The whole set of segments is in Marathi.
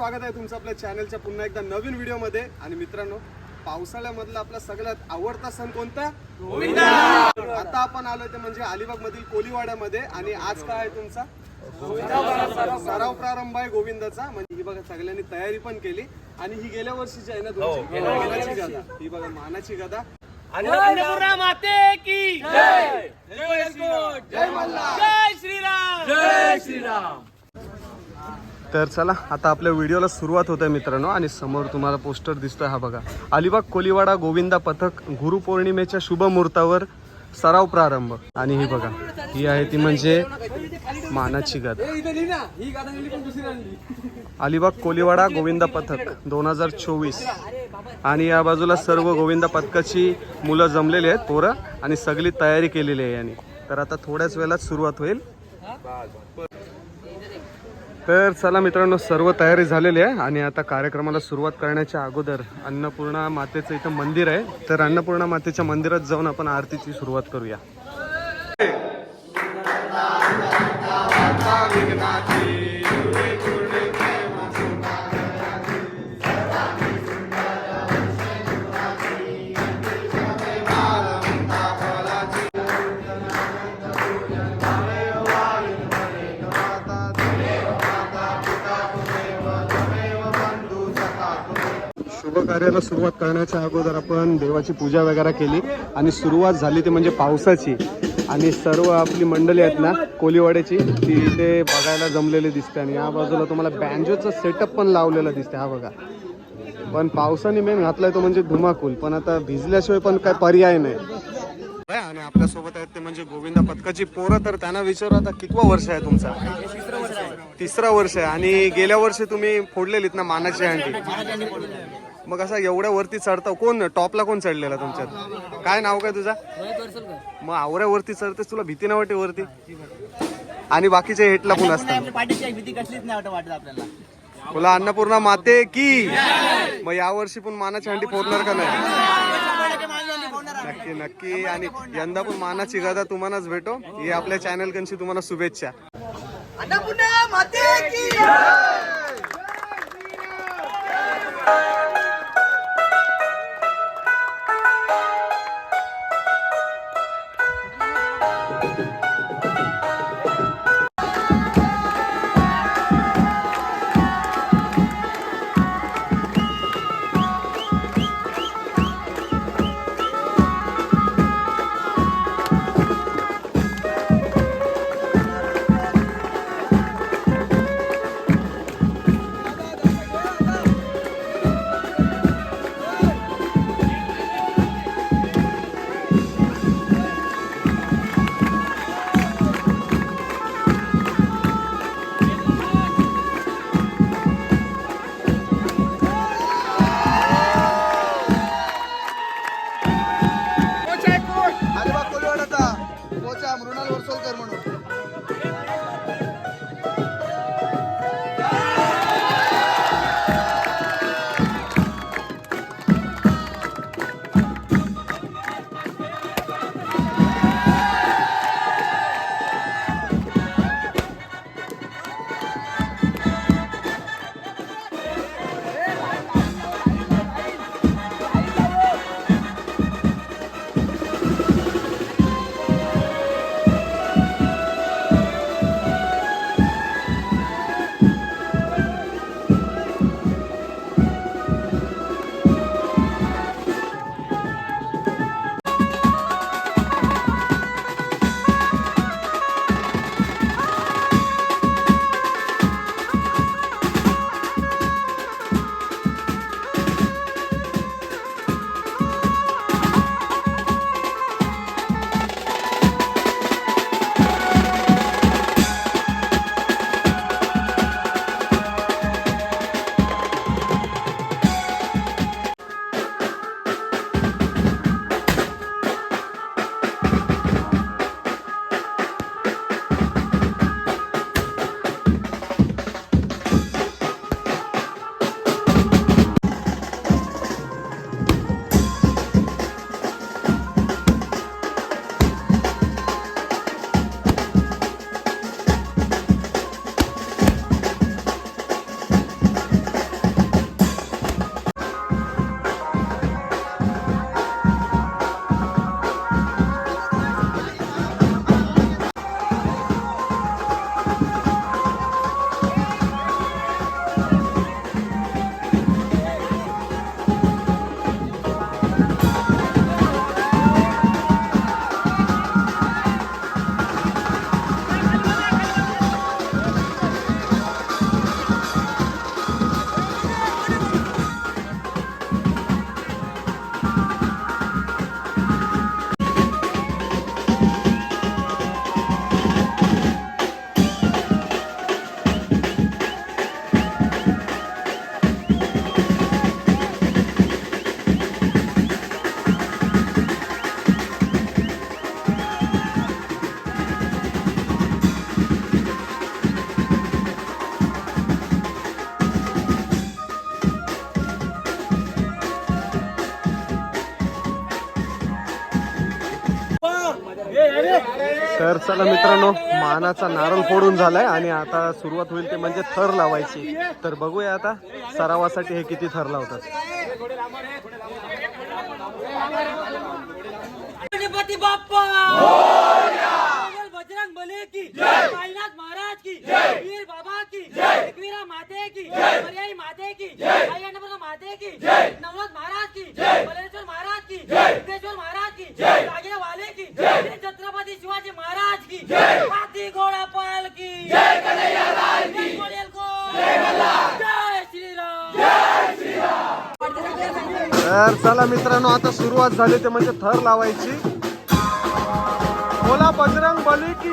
स्वागत आहे तुमचं आपल्या चॅनलच्या पुन्हा एकदा नवीन व्हिडिओमध्ये आणि मित्रांनो पावसाळ्यामधला आपला सगळ्यात आवडता सण कोणता? आता आपण आलोय ते म्हणजे अलिबाग मधील कोलीवाड्यामध्ये. आणि आज काय आहे तुमचा? सराव प्रारंभ आहे गोविंदाचा. म्हणजे ही बघा सगळ्यांनी तयारी पण केली. आणि ही गेल्या वर्षीची आहे ना तुमची मानाची गदा. ही बघा मानाची गदा. अन्नपूर्णा माते की! जय! जय मल्हार! जय श्रीराम! जय श्रीराम! तर चला आता आपल्या व्हिडिओला सुरुवात होत आहे मित्रांनो आणि समोर तुम्हाला पोस्टर दिसतोय हा बघा. अलिबाग कोलीवाडा गोविंदा पथक गुरुपौर्णिमेच्या शुभ मुहूर्तावर सराव प्रारंभ. आणि ही बघा ही आहे ती म्हणजे मानाची गद अलिबाग कोलीवाडा गोविंदा पथक दोन हजार चोवीस. आणि या बाजूला सर्व गोविंदा पथकाची मुलं जमलेली आहेत पोरं आणि सगळी तयारी केलेली आहे यांनी. तर आता थोड्याच वेळात सुरुवात होईल. तर चला मित्रांनो सर्व तयारी झालेली आहे आणि आता कार्यक्रमाला सुरुवात करण्याच्या अगोदर अन्नपूर्णा मातेचं इथं मंदिर आहे. तर अन्नपूर्णा मातेच्या मंदिरात जाऊन आपण आरतीची सुरुवात करूया. कार्याला सुरुवात करण्याच्या अगोदर आपण देवाची पूजा वगैरे केली आणि सुरुवात झाली ती म्हणजे पावसाची. आणि सर्व आपली मंडळी आहेत ना कोलीवाड्याची ती इथे बघायला जमलेली दिसते आणि या बाजूला तुम्हाला बँजोचं सेटअप पण लावलेलं दिसते. हा बघा. पण पावसाने मेन घातलाय तो म्हणजे धुमाकूल. पण आता भिजल्याशिवाय पण काय पर्याय नाही. आणि आपल्यासोबत आहेत ते म्हणजे गोविंदा पथकाची पोरं तर त्यांना विचारू आता कितवा वर्ष आहे तुमचा? तिसरा वर्ष आहे. आणि गेल्या वर्षी तुम्ही फोडलेलीत ना मानाची अंडी? मग असं एवढ्या वरती चढता कोण टॉपला कोण चढलेला तुमच्यात? काय नाव काय तुझा? मग आवऱ्यावरती चढतेस तुला भीती नाही वाटते वरती? आणि बाकीचे हेटला पण असतात पाठीची भीती कसलीच नाही वाटत वाटत आपल्याला. तुला अन्नपूर्णा माते की? मग यावर्षी पण मानाची अंडी फोडणार का नाही? नक्की नक्की. आणि यंदा पण मानाची गदा तुम्हालाच भेटो. ही आपल्या चॅनल कंशी तुम्हाला शुभेच्छा. अन्नपूर्णा माते की तर चला मित्रांनो मानाचा नारळ फोडून झालाय आणि आता सुरुवात होईल ते म्हणजे थर लावायची. तर बघूया आता सरावासाठी हे किती थर लावतात. गणपती बाप्पा! बजरंग बले की साईनाथ महाराज की वीर बाबा की एकवीरा माते की पर्यायी माते की आई अन्नपूर्णा माते की नवनाथ महाराज की बलेश्वर महाराज की सिद्धेश्वर महाराज की जागे वाले की श्री छत्रपती शिवाजी महाराज की हाती घोडा पाल की जय कन्हैयालाल की जय श्रीराम तर चला मित्रांनो आता सुरुवात झाली ते म्हणजे थर लावायची. बोला बजरंग बली की.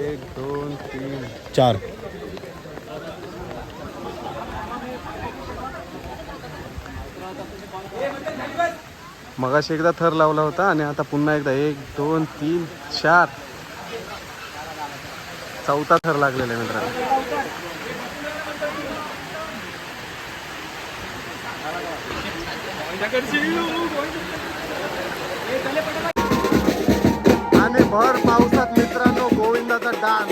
एक दोन तीन चार. मगाशी एकदा थर लावला होता आणि आता पुन्हा एकदा एक दोन तीन चार. चौथा थर लागलेला आहे मित्रांनो. आणि भर पावसात मित्रांनो गोविंदाचा डान्स.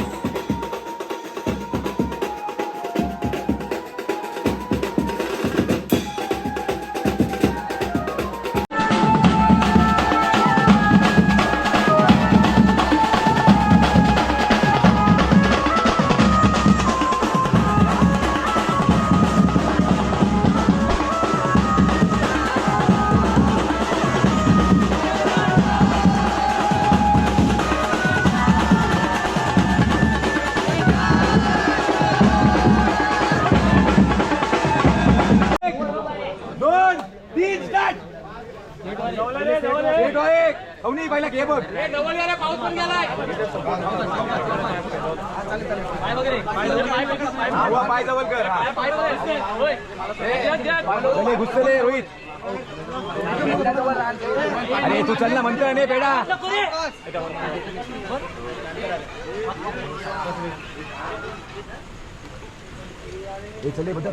अवनी पहिला घे बघ. हवा पाय जवळ कर. चले घुसले रोहित. अरे तू चल ना म्हणतोय नाही बेडा. चले बदल.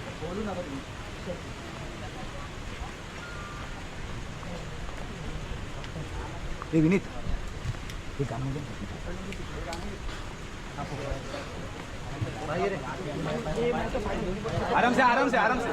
काय घे म्हणतो हे विनीत हे काम आराम से आराम से आराम से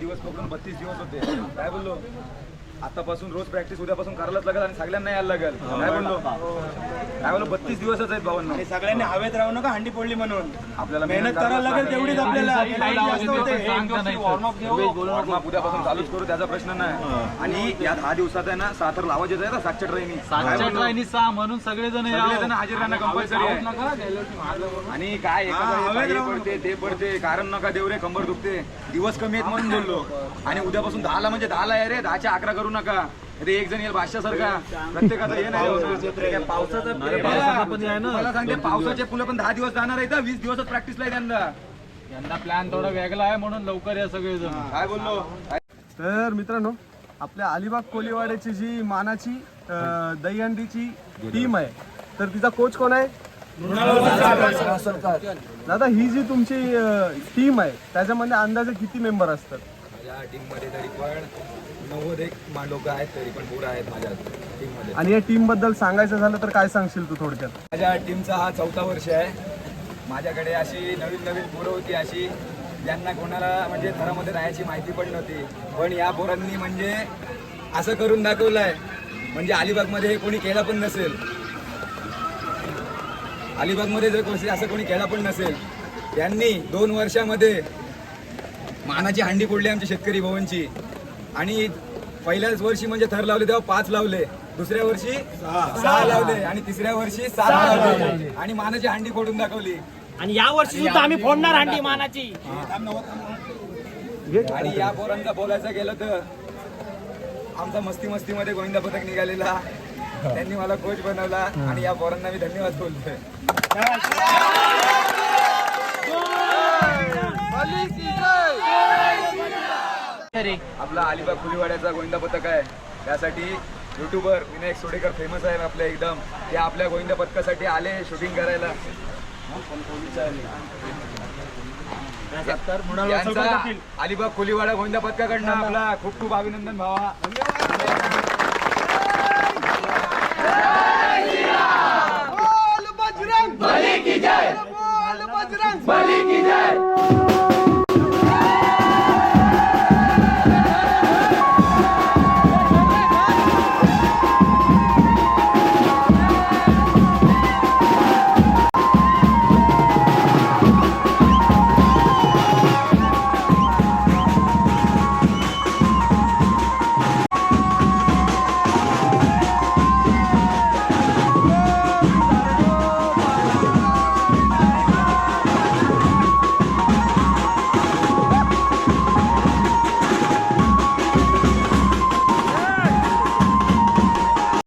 दिवस पकडून बत्तीस दिवस होते. काय बोललो? आतापासून रोज प्रॅक्टिस उद्यापासून करायलाच लागेल आणि सगळ्यांना यायला लागेल. काय बोललो. काय बोललो बत्तीस दिवसच आहेत भावांनो. आणि सगळ्यांनी हवेत राहू नका हंडी फोडली म्हणून. आपल्याला मेहनत करायला लागेल तेवढीच आपल्याला. उद्यापासून चालूच करू त्याचा प्रश्न नाही. आणि या दहा दिवसात आहे ना साखर लावायचे आहे ना. सातच्या ट्रेनी म्हणून सगळेजण सगळेजण हजर राहणं कंपल्सरी आहे. आणि काय एखादा हे पडते ते पडते कारण नका देऊ रे कंबर दुखते. दिवस कमी आहेत म्हणून बोललो. आणि उद्यापासून दहाला म्हणजे दहाला आहे रे दहाच्या अकरा करू नका. रे एक जण येईल बादशासारखा प्रत्येकाचं हे नाही होणार. पावसाचं अरे मला सांगते पावसाचे फुलं पण दहा दिवस जाणार आहे वीस दिवसच प्रॅक्टिसला आहे त्यांना. यंदा प्लॅन थोडा वेगळा आहे म्हणून लवकर या सगळेजण. काय बोललो? तर मित्रांनो आपल्या अलिबाग कोलीवाड्याची जी मानाची अं, दहीहंडीची टीम आहे तर तिचा कोच कोण आहे? दादा ही जी तुमची टीम आहे त्याच्यामध्ये अंदाजे किती मेंबर असतात? माझ्या टीममध्ये तरी पण नव्वद एक लोक आहेत तरी पण पोरं आहेत माझ्या टीममध्ये आणि या टीमबद्दल सांगायचं झालं तर काय सांगशील तू थोडक्यात? माझ्या टीमचा हा चौथा वर्ष आहे. माझ्याकडे अशी नवीन नवीन पोरं होती अशी ज्यांना कोणाला म्हणजे थरामध्ये राहायची माहिती पण नव्हती. पण या पोरांनी म्हणजे असं करून दाखवलंय. म्हणजे अलिबागमध्ये हे कोणी केला पण नसेल. अलिबागमध्ये जर कोणी असं कोणी केला पण नसेल त्यांनी दोन वर्षामध्ये मानाची हंडी फोडली आमची शेतकरी भवनची. आणि पहिल्याच वर्षी म्हणजे थर लावले तेव्हा पाच लावले. दुसऱ्या वर्षी सहा. लावले आणि तिसऱ्या वर्षी सात लावले. आणि मानाची हंडी फोडून दाखवली. आणि या वर्षी सुद्धा आम्ही फोडणार हंडी मानाची. आणि या पोरांचा बोलायचं गेलं तर आमचा मस्ती मस्तीमध्ये गोविंदा पथक निघालेला. त्यांनी मला कोच बनवला. आणि या पोरांना मी धन्यवाद बोलतोय. खरे आपला अलिबाग खुलीवाड्याचा गोविंदा पथक आहे. त्यासाठी युट्यूबर विनायक सोडेकर फेमस आहे आपल्या एकदम. ते आपल्या गोविंदा पथकासाठी आले शूटिंग करायला. अलिबाग खुलीवाडा गोविंदा पथकाकडनं आपला खूप खूप अभिनंदन भावा. बजरंग. बली की जय. बजरंग. बली की जय.